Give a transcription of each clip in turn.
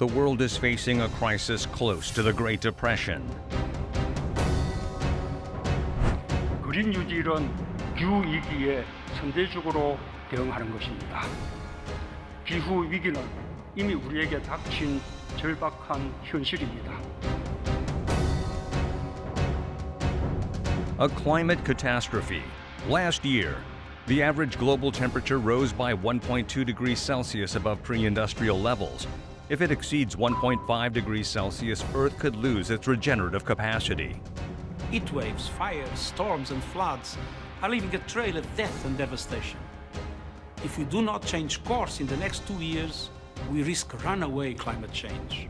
the world is facing a crisis close to the Great Depression. 그린 뉴딜은 기후 위기에 선제적으로 대응하는 것입니다. 기후 위기는 이미 우리에게 닥친 절박한 현실입니다. A climate catastrophe. Last year, the average global temperature rose by 1.2 degrees Celsius above pre industrial levels. if it exceeds 1.5 degrees Celsius, Earth could lose its regenerative capacity. Heat waves, fires, storms, and floods are leaving a trail of death and devastation. If we do not change course in the next two years, we risk runaway climate change.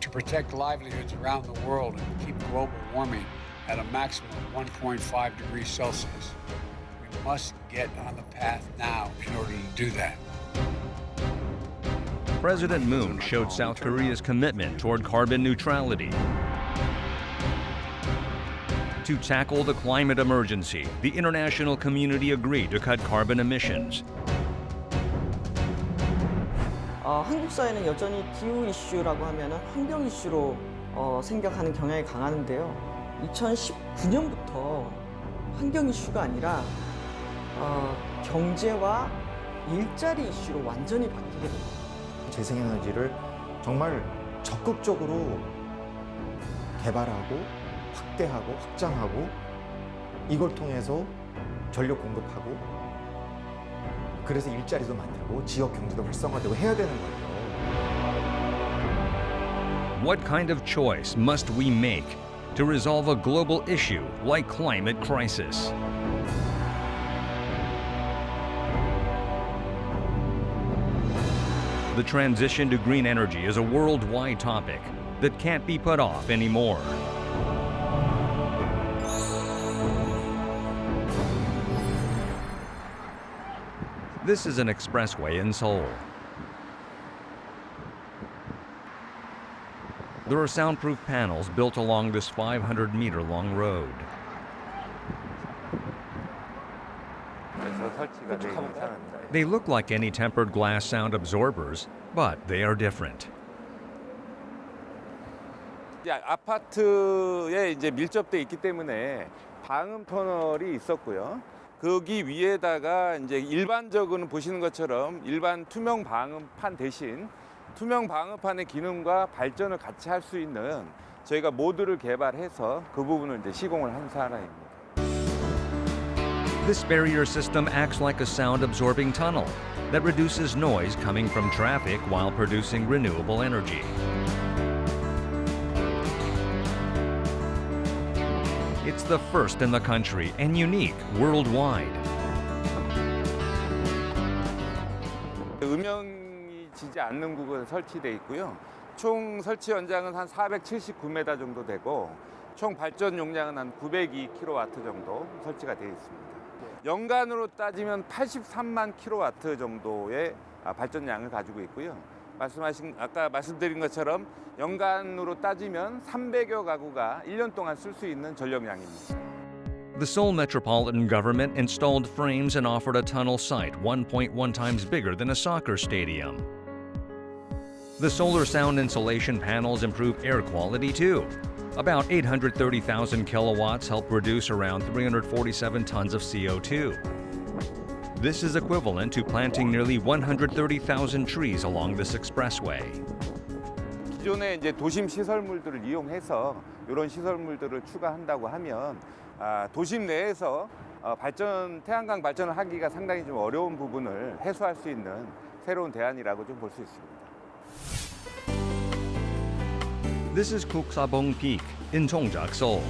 to protect livelihoods around the world and keep global warming at a maximum of 1.5 degrees Celsius. We must get on the path now in order to do that. President Moon showed South Korea's commitment toward carbon neutrality. To tackle the climate emergency, the international community agreed to cut carbon emissions. 어, 한국 사회는 여전히 기후 이슈라고 하면 환경 이슈로 어, 생각하는 경향이 강하는데요. 2019년부터 환경 이슈가 아니라 어, 경제와 일자리 이슈로 완전히 바뀌게 됩니다. 재생에너지를 정말 적극적으로 개발하고 확대하고 확장하고 이걸 통해서 전력 공급하고 그래서 일자리도 만들고 지역 경제도 활성화되고 해야 되는 거예요. What kind of choice must we make to resolve a global issue like climate crisis? The transition to green energy is a worldwide topic that can't be put off anymore. This is an expressway in Seoul. There are soundproof panels built along this 500 meter long road. They look like any tempered glass sound absorbers, but they are different. 이제 아파트에 이제 밀접돼 있기 때문에 방음 터널이 있었고요. 거기 위에다가 이제 일반적으로는 보시는 것처럼 일반 투명 방음판 대신 투명 방음판의 기능과 발전을 같이 할 수 있는 저희가 모듈을 개발해서 그 부분을 이제 시공을 한 사람입니다. This barrier system acts like a sound absorbing tunnel that reduces noise coming from traffic while producing renewable energy. It's the first in the country and unique worldwide. 음영이 지지 않는 구간에 설치돼 있고요. 총 설치 연장은 한 479m 정도 되고 총 발전 용량은 한 902kW 정도 설치가 되어 있습니다. 연간으로 따지면 83만 kW 정도의 아, 발전량을 가지고 있고요. 말씀하신 아까 말씀드린 것처럼 연간으로 따지면 300여 가구가 1년 동안 쓸 수 있는 전력량입니다. The Seoul Metropolitan Government installed frames and offered a tunnel site 1.1 times bigger than a soccer stadium. The solar sound insulation panels improve air quality too. About 830,000 kilowatts help reduce around 347 tons of CO2. This is equivalent to planting nearly 130,000 trees along this expressway. 기존의 이제 도심 시설물들을 이용해서 이런 시설물들을 추가한다고 하면 아, 도심 내에서 어, 발전 태양광 발전을 하기가 상당히 좀 어려운 부분을 해소할 수 있는 새로운 대안이라고 좀 볼 수 있습니다. This is Kuksabong Peak in Dongjak, Seoul.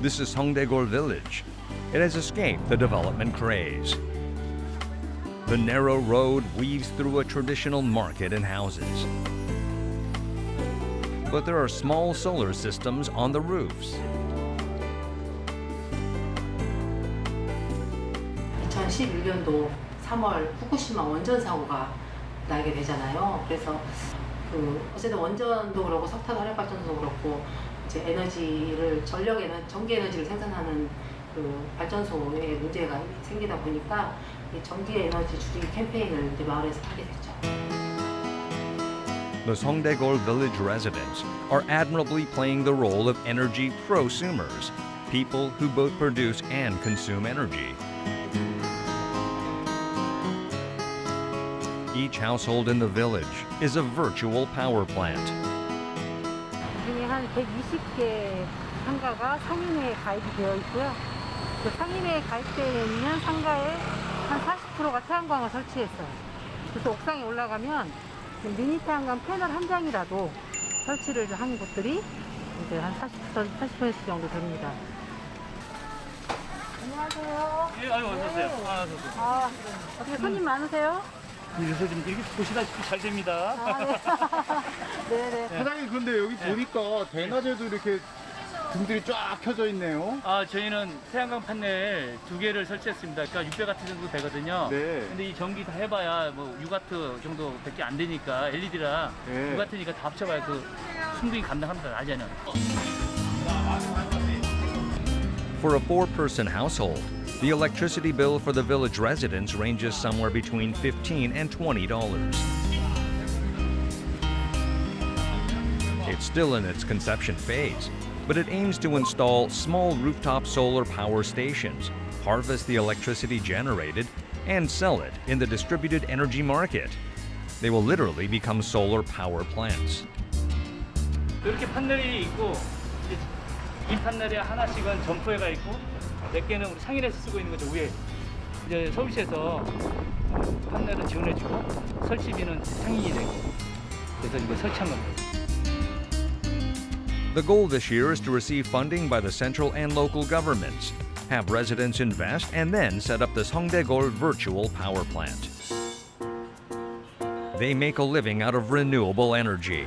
This is Hongdaegor Village. It has escaped the development craze. The narrow road weaves through a traditional market and houses. But there are small solar systems on the roofs. 2011년도 3월 후쿠시마 원전 사고가 나게 되잖아요. 그래서 그 어쨌든 원전도 그렇고 석탄 화력 발전소도 그렇고 이제 에너지를 전력 에너 전기 에너지를 생산하는 그 발전소에 문제가 생기다 보니까 이 전기 에너지 줄이기 캠페인을 이제 마을에서 하게 됐죠. The Songdaegol village residents are admirably playing the role of energy prosumers, people who both produce and consume energy. Each household in the village is a virtual power plant. 중에 한 120개 상가가 상인회에 가입이 되어 있고요. 그 상인회에 가입되어 있는 상가에 한 40%가 태양광을 설치했어요. 그래서 옥상에 올라가면 미니 태양광 패널 한 장이라도 설치를 한 곳들이 이제 한 40%, 40% 정도 됩니다. 안녕하세요. 예, 아유, 어서 오세요. 네. 아, 어서 오세요. 아, 어떻게 손님 많으세요? 요새 좀 이렇게 보시다시피 잘 됩니다. 아, 네. 네네. 사장님 근데 여기 보니까 대낮에도 이렇게 등들이 쫙 켜져 있네요. 아, 저희는 태양광 판넬 두 개를 설치했습니다. 그러니까 600와트 정도 되거든요. 네. 근데 이 전기 다 해봐야 뭐 6와트 정도 밖에 안 되니까 LED랑 네. 6와트니까 다 합쳐봐야 그 충분히 감당합니다. 낮에는. For a four person household, the electricity bill for the village residents ranges somewhere between $15 and $20. It's still in its conception phase, but it aims to install small rooftop solar power stations, harvest the electricity generated, and sell it in the distributed energy market. They will literally become solar power plants. 이렇게 판넬이 있고 이제 이 판넬에 하나씩은 점포에가 있고 몇 개는 우리 상인에서 쓰고 있는 거죠 위에 이제 서울시에서 판넬은 지원해주고 설치비는 상인이 되고 그래서 이거 설치한 겁니다. The goal this year is to receive funding by the central and local governments, have residents invest, and then set up this Hongdaegol virtual power plant. They make a living out of renewable energy.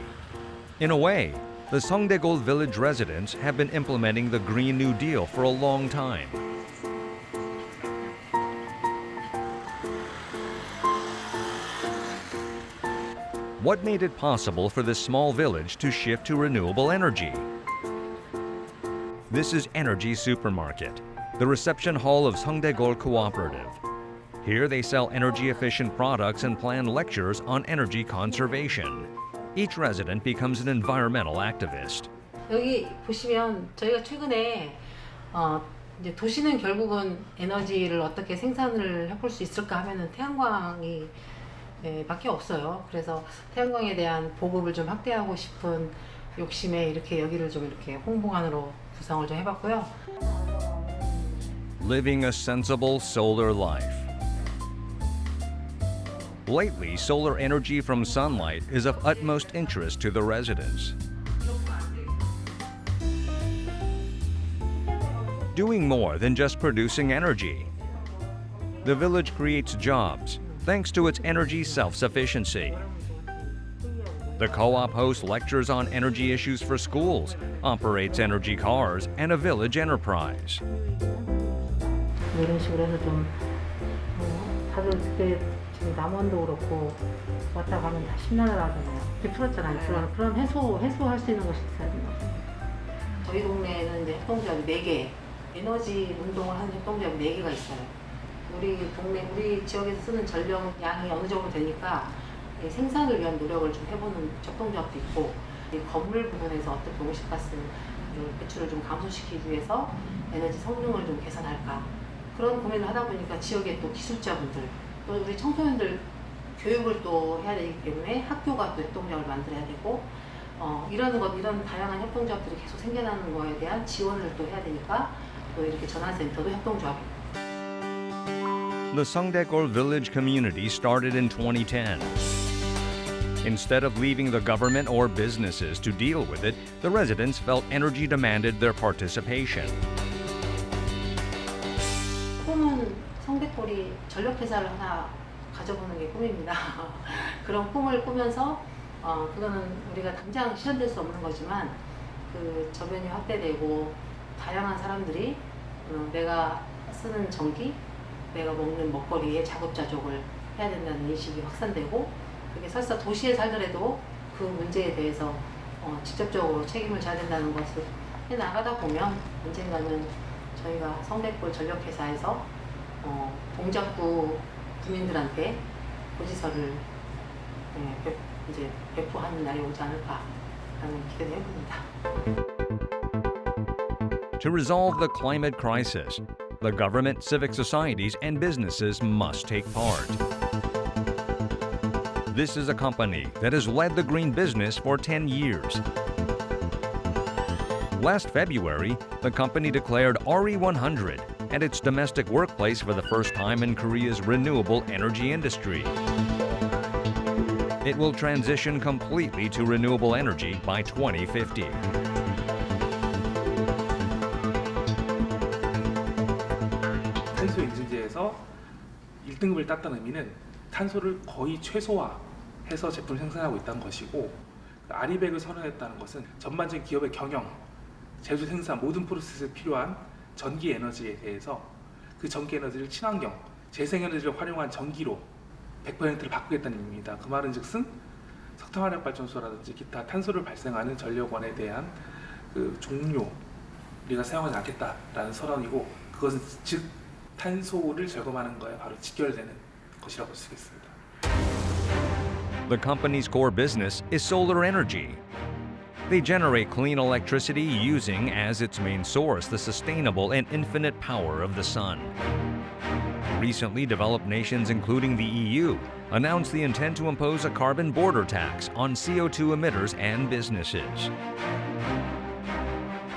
In a way, the Songdaegol village residents have been implementing the Green New Deal for a long time. What made it possible for this small village to shift to renewable energy? This is Energy Supermarket, the reception hall of Songdaegol Cooperative. Here they sell energy efficient products and plan lectures on energy conservation. Each resident becomes an environmental activist. 여기 보시면 저희가 최근에 어, 이제 도시는 결국은 에너지를 어떻게 생산을 해볼 수 있을까 하면은 태양광이 예, 밖에 없어요. 그래서 태양광에 대한 보급을 좀 확대하고 싶은 욕심에 이렇게 여기를 좀 이렇게 홍보관으로 구성을 좀 해봤고요. Living a sensible solar life. Lately, solar energy from sunlight is of utmost interest to the residents. Doing more than just producing energy. The village creates jobs thanks to its energy self sufficiency. The co op hosts lectures on energy issues for schools, operates energy cars, and a village enterprise. 남원도 그렇고 왔다 가면 다 하잖아요. 이렇게 풀었잖아요. 그런 그런 해소 해소할 수 있는 것이 있어야 된다. 저희 동네에는 이제 협동조합이 4개, 에너지 운동을 하는 협동조합이 4개가 있어요. 우리 동네, 우리 지역에서 쓰는 전력 양이 어느 정도 되니까 이 생산을 위한 노력을 좀 해보는 협동조합도 있고 이 건물 부분에서 어떻게 온실가스 배출을 좀 감소시키기 위해서 에너지 성능을 좀 개선할까 그런 고민을 하다 보니까 지역의 또 기술자분들 또 우리 청소년들 교육을 또 해야 되기 때문에 학교가 또 협동조합을 만들어야 되고 어, 이런 것 이런 다양한 협동조합들이 계속 생겨나는 거에 대한 지원을 또 해야 되니까 또 이렇게 전환센터도 협동조합이고 The Songdaegol village community started in 2010. Instead of leaving the government or businesses to deal with it, the residents felt energy demanded their participation. 성대골이 전력 회사를 하나 가져보는 게 꿈입니다. 그런 꿈을 꾸면서 어, 그거는 우리가 당장 실현될 수 없는 거지만 그 저변이 확대되고 다양한 사람들이 어, 내가 쓰는 전기, 내가 먹는 먹거리에 자급자족을 해야 된다는 인식이 확산되고 그게 설사 도시에 살더라도 그 문제에 대해서 어, 직접적으로 책임을 져야 된다는 것을 해 나가다 보면 언젠가는 저희가 성백골 전력회사에서 어, 동작구 구민들한테 고지서를 예, 배- 이제 배포하는 날이 오지 않을까라는 기대를 해봅니다. To resolve the climate crisis, the government, civic societies, and businesses must take part. This is a company that has led the green business for 10 years. Last February, the company declared RE100 and its domestic workplace for the first time in Korea's renewable energy industry. It will transition completely to renewable energy by 2050. 탄소 인증제에서 1등급을 땄다는 의미는 탄소를 거의 최소화해서 제품을 생산하고 있다는 것이고 아리백을 선언했다는 것은 전반적인 기업의 경영, 제조 생산 모든 프로세스에 필요한 전기 에너지에 대해서 그 전기 에너지를 친환경, 재생 에너지를 활용한 전기로 100%를 바꾸겠다는 의미입니다. 그 말은 즉슨 석탄 화력 발전소라든지 기타 탄소를 발생하는 전력원에 대한 그 종료 우리가 사용하지 않겠다라는 선언이고 그것은 즉 탄소를 절감하는 거에 바로 직결되는 것이라고 볼 수 있겠습니다. The company's core business is solar energy. They generate clean electricity using as its main source the sustainable and infinite power of the sun. Recently developed nations, including the EU, announced the intent to impose a carbon border tax on CO2 emitters and businesses.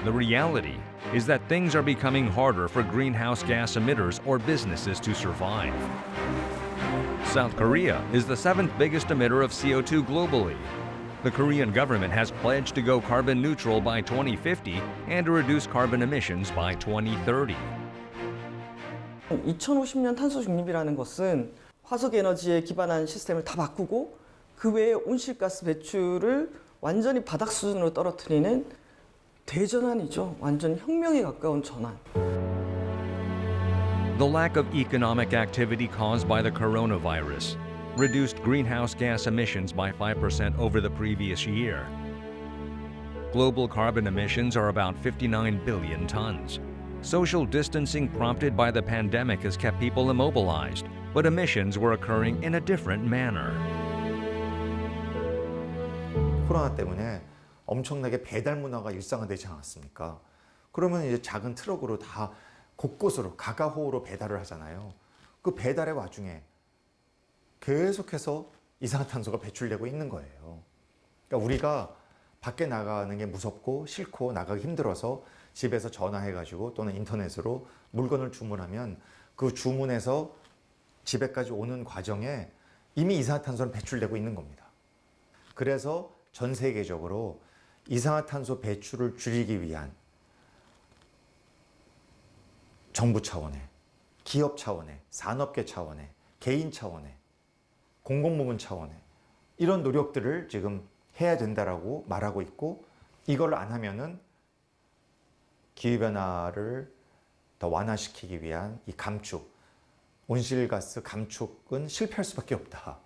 The reality is that things are becoming harder for greenhouse gas emitters or businesses to survive. South Korea is the seventh biggest emitter of CO2 globally. The Korean government has pledged to go carbon neutral by 2050 and to reduce carbon emissions by 2030. 2050년 탄소 중립이라는 것은 화석 에너지에 기반한 시스템을 다 바꾸고 그 외에 온실가스 배출을 완전히 바닥 수준으로 떨어뜨리는 대전환이죠. 완전 혁명에 가까운 전환. The lack of economic activity caused by the coronavirus reduced greenhouse gas emissions by 5% over the previous year. Global carbon emissions are about 59 billion tons. Social distancing prompted by the pandemic has kept people immobilized, but emissions were occurring in a different manner. 코로나 때문에 엄청나게 배달 문화가 일상화되지 않았습니까? 그러면 이제 작은 트럭으로 다 곳곳으로 가가호우로 배달을 하잖아요. 그 배달의 와중에 계속해서 이산화탄소가 배출되고 있는 거예요. 그러니까 우리가 밖에 나가는 게 무섭고 싫고 나가기 힘들어서 집에서 전화해가지고 또는 인터넷으로 물건을 주문하면 그 주문에서 집에까지 오는 과정에 이미 이산화탄소는 배출되고 있는 겁니다. 그래서 전 세계적으로 이산화탄소 배출을 줄이기 위한 정부 차원의, 기업 차원의, 산업계 차원의, 개인 차원의, 공공부문 차원의 이런 노력들을 지금 해야 된다라고 말하고 있고 이걸 안 하면은 기후변화를 더 완화시키기 위한 이 감축, 온실가스 감축은 실패할 수밖에 없다.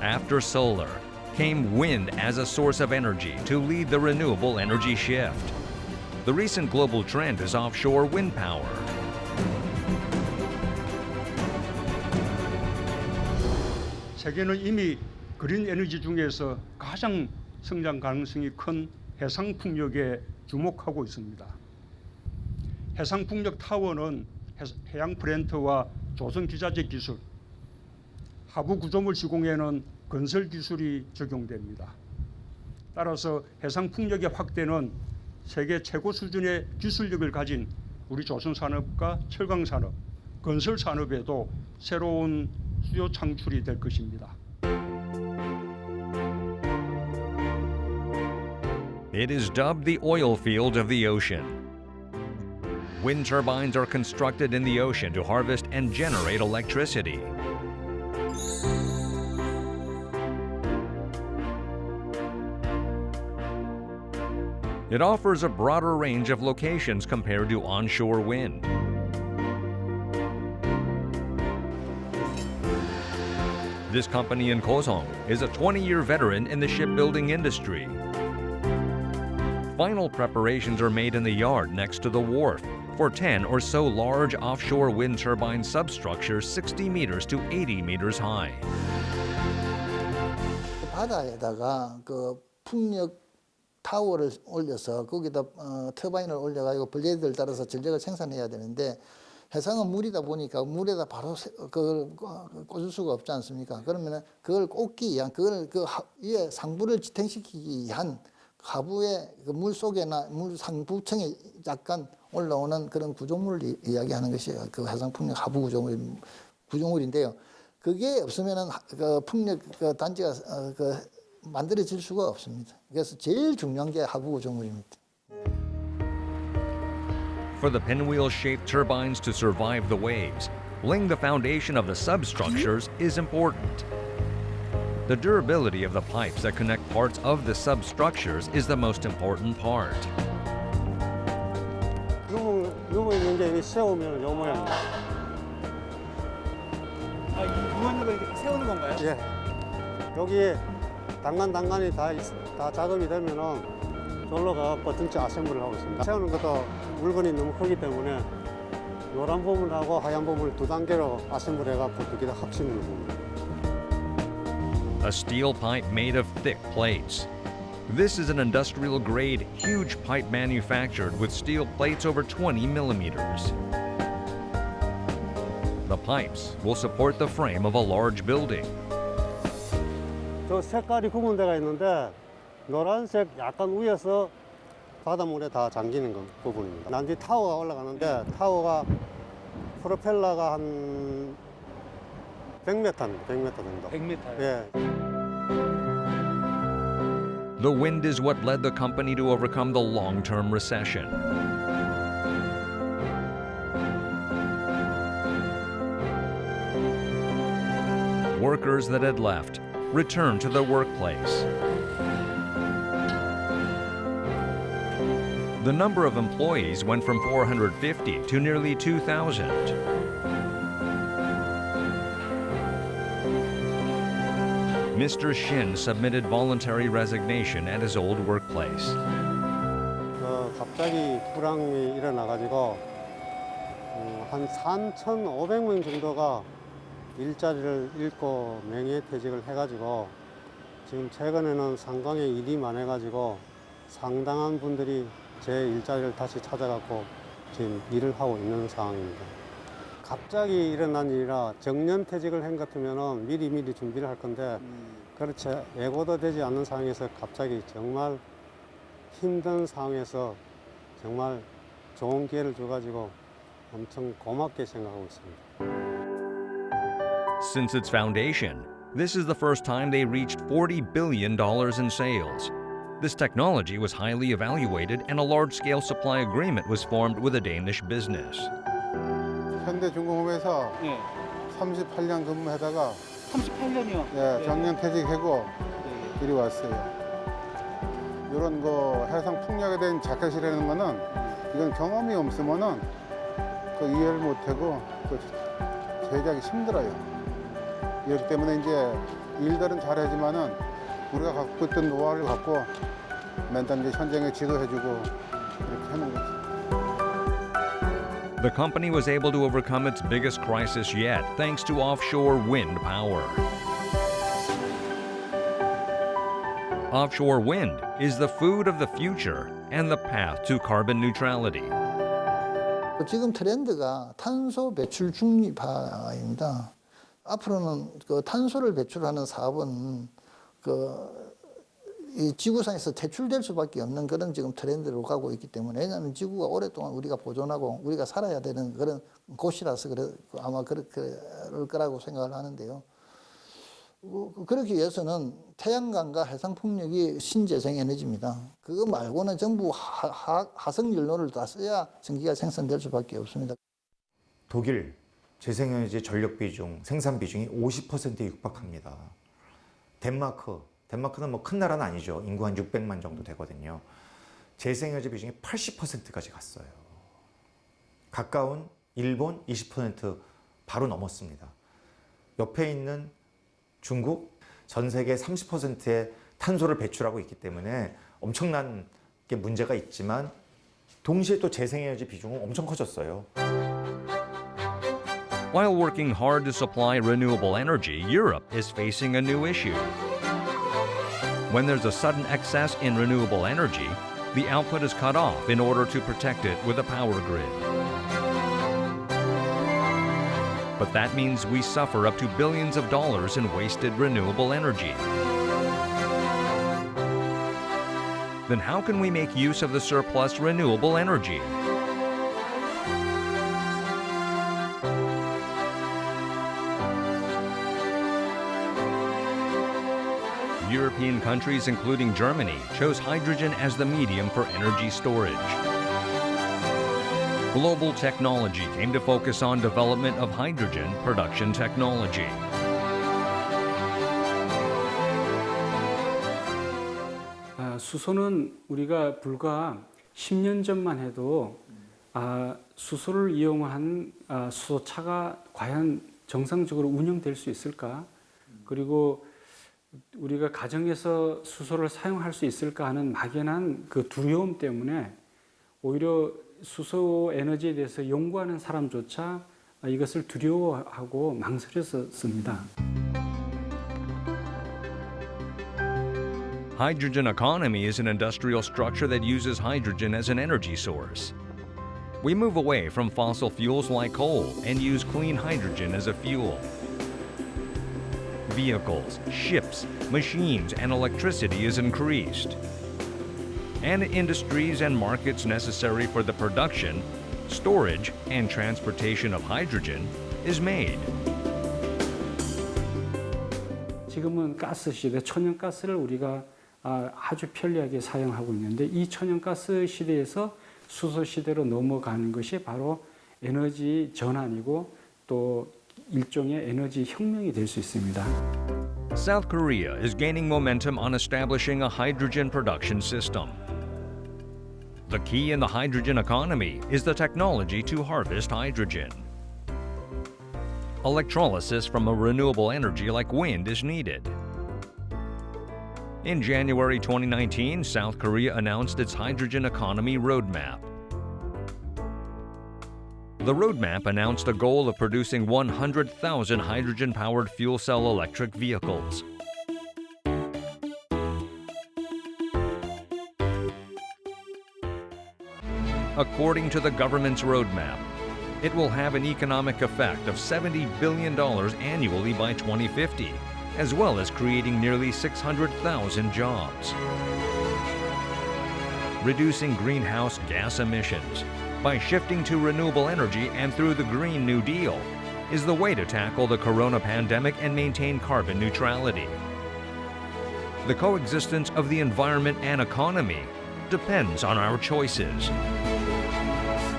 After solar came wind as a source of energy to lead the renewable energy shift. The recent global trend is offshore wind power. 세계는 이미 그린 에너지 중에서 가장 성장 가능성이 큰 해상 풍력에 주목하고 있습니다. 기술이 적용됩니다. 따라서 해상 풍력의 확대는 세계 최고 수준의 기술력을 가진 우리 조선 산업과 철강 산업, 건설 산업에도 새로운 수요 창출이 될 것입니다. Turbines are constructed in the ocean to harvest and generate electricity. It offers a broader range of locations compared to onshore wind. This company in Kosong is a 20 year veteran in the shipbuilding industry. Final preparations are made in the yard next to the wharf, for 10 or so large offshore wind turbine substructures 60 meters to 80 meters high. 바다에다가 그 풍력 타워를 올려서 거기다 어, 터바인을 올려가지고 블레이드를 따라서 전력을 생산해야 되는데 해상은 물이다 보니까 물에다 바로 세- 그걸 꽂- 꽂을 수가 없지 않습니까? 그러면은 그걸 꽂기 위한 그걸 그 하- 위에 상부를 지탱시키기 위한 하부의 그 물 속에나 물 상부층에 약간 올라오는 그런 구조물을 이- 이야기하는 것이 그 해상풍력 하부 구조물 구조물인데요. 그게 없으면은 하- 그 풍력 그 단지가 어, 그 만들어질 수가 없습니다. 그래서 제일 중요한 게 하부 구조물입니다. For the pinwheel shaped turbines to survive the waves, laying the foundation of the substructures is important. The durability of the pipes that connect parts of the substructures is the most important part. 요거 요거 이제 세우면 요 모양이에요. 아, 이 무한으로 이렇게 세우는 건가요? 예. 여기에 단간 단간이 다, 있- 다 작업이 되면은 저로 가갖고 전체 아셈블을 하고 있습니다. 세우는 것도 물건이 너무 크기 때문에 노란 부분하고 하얀 부분을 두 단계로 아셈블 해갖고 두 개 다 합치는 부분. A steel pipe made of thick plates. This is an industrial grade, huge pipe manufactured with steel plates over 20 millimeters. The pipes will support the frame of a large building. 저 색깔이 구분 데가 있는데 노란색 약간 위에서 바닷물에 다 잠기는 거, 부분입니다. 난지 타워가 올라가는데 타워가 프로펠러가 한 100m입니다. 100m 정도. 100m. 예. The wind is what led the company to overcome the long term recession. Workers that had left returned to the workplace. The number of employees went from 450 to nearly 2,000. Mr. Shin submitted voluntary resignation at his old workplace. 어, 갑자기 불황이 일어나가지고 어, 한 3,500명 정도가 일자리를 잃고 명예퇴직을 해가지고 지금 최근에는 상강에 일이 많아가지고 상당한 분들이 제 일자리를 다시 찾아갖고 지금 일을 하고 있는 상황입니다. 갑자기 일어난 일이라 정년퇴직을 한것 같으면 미리 미리 준비를 할 건데 그렇지 예고도 되지 않는 상황에서 갑자기 정말 힘든 상황에서 정말 좋은 기회를 줘가지고 엄청 고맙게 생각하고 있습니다. Since its foundation, this is the first time they reached $40 billion in sales. This technology was highly evaluated, and a large scale supply agreement was formed with a Danish business. 현대중공업에서 예. 38년 근무하다가 38년이요. 예, 정년 퇴직하고 이리 왔어요. 이런 거 해상 풍력에 대한 자켓이라는 거는 이건 경험이 없으면은 그 이해를 못하고 그 제작이 힘들어요. 이렇기 때문에 이제 일들은 잘하지만은 우리가 갖고 있던 노하우를 갖고 맨날 이제 현장에 지도해주고 이렇게 하는 거지. The company was able to overcome its biggest crisis yet thanks to offshore wind power. Offshore wind is the food of the future and the path to carbon neutrality. 지금 트렌드가 탄소 배출 중립화입니다. 앞으로는 그 탄소를 배출하는 사업은 그 이 지구상에서 퇴출될 수밖에 없는 그런 지금 트렌드로 가고 있기 때문에 왜냐하면 지구가 오랫동안 우리가 보존하고 우리가 살아야 되는 그런 곳이라서 그래 아마 그렇게 럴 거라고 생각을 하는데요. 그- 그렇기 위해서는 태양광과 해상 풍력이 신재생 에너지입니다. 그거 말고는 전부 하, 하, 하성 연료를 다 써야 전기가 생산될 수밖에 없습니다. 독일 재생에너지 전력 비중, 생산 비중이 50%에 육박합니다. 덴마크, 덴마크는 뭐 큰 나라는 아니죠. 인구 한 600만 정도 되거든요. 재생에너지 비중이 80%까지 갔어요. 가까운 일본 20% 바로 넘었습니다. 옆에 있는 중국 전 세계 30%의 탄소를 배출하고 있기 때문에 엄청난 게 문제가 있지만 동시에 또 재생에너지 비중은 엄청 커졌어요. While working hard to supply renewable energy, Europe is facing a new issue. When there's a sudden excess in renewable energy, the output is cut off in order to protect it with a power grid. But that means we suffer up to billions of dollars in wasted renewable energy. Then how can we make use of the surplus renewable energy? European countries, including Germany, chose hydrogen as the medium for energy storage. Global technology came to focus on development of hydrogen production technology. 아, 수소는 우리가 불과 10년 전만 해도 아, 수소를 이용한 아, 수소차가 과연 정상적으로 운영될 수 있을까? 그리고 우리가 가정에서 수소를 사용할 수 있을까 하는 막연한 그 두려움 때문에 오히려 수소 에너지에 대해서 연구하는 사람조차 이것을 두려워하고 망설였었습니다. Hydrogen economy is an industrial structure that uses hydrogen as an energy source. We move away from fossil fuels like coal and use clean hydrogen as a fuel. Vehicles, ships, machines, and electricity is increased. And industries and markets necessary for the production, storage, and transportation of hydrogen is made. 지금은 가스 시대, 천연가스를 우리가 아, 아주 편리하게 사용하고 있는데 이 천연가스 시대에서 수소 시대로 넘어가는 것이 바로 에너지 전환이고 또 일종의 에너지 혁명이 될 수 있습니다. South Korea is gaining momentum on establishing a hydrogen production system. The key in the hydrogen economy is the technology to harvest hydrogen. Electrolysis from a renewable energy like wind is needed. In January 2019, South Korea announced its hydrogen economy roadmap. The roadmap announced a goal of producing 100,000 hydrogen powered fuel cell electric vehicles. According to the government's roadmap, it will have an economic effect of $70 billion annually by 2050, as well as creating nearly 600,000 jobs. Reducing greenhouse gas emissions by shifting to renewable energy and through the Green New Deal is the way to tackle the corona pandemic and maintain carbon neutrality. The coexistence of the environment and economy depends on our choices.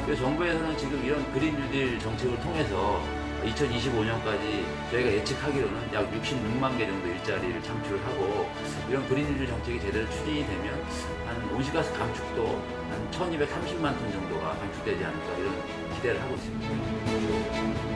그래서 정부에서는 지금 이런 그린 뉴딜 정책을 통해서 2025년까지 저희가 예측하기로는 약 66만 개 정도 일자리를 창출을 하고 이런 그린 뉴딜 정책이 제대로 추진이 되면 한 온실가스 감축도 한 1230만 톤 정도가 감축되지 않을까 이런 기대를 하고 있습니다.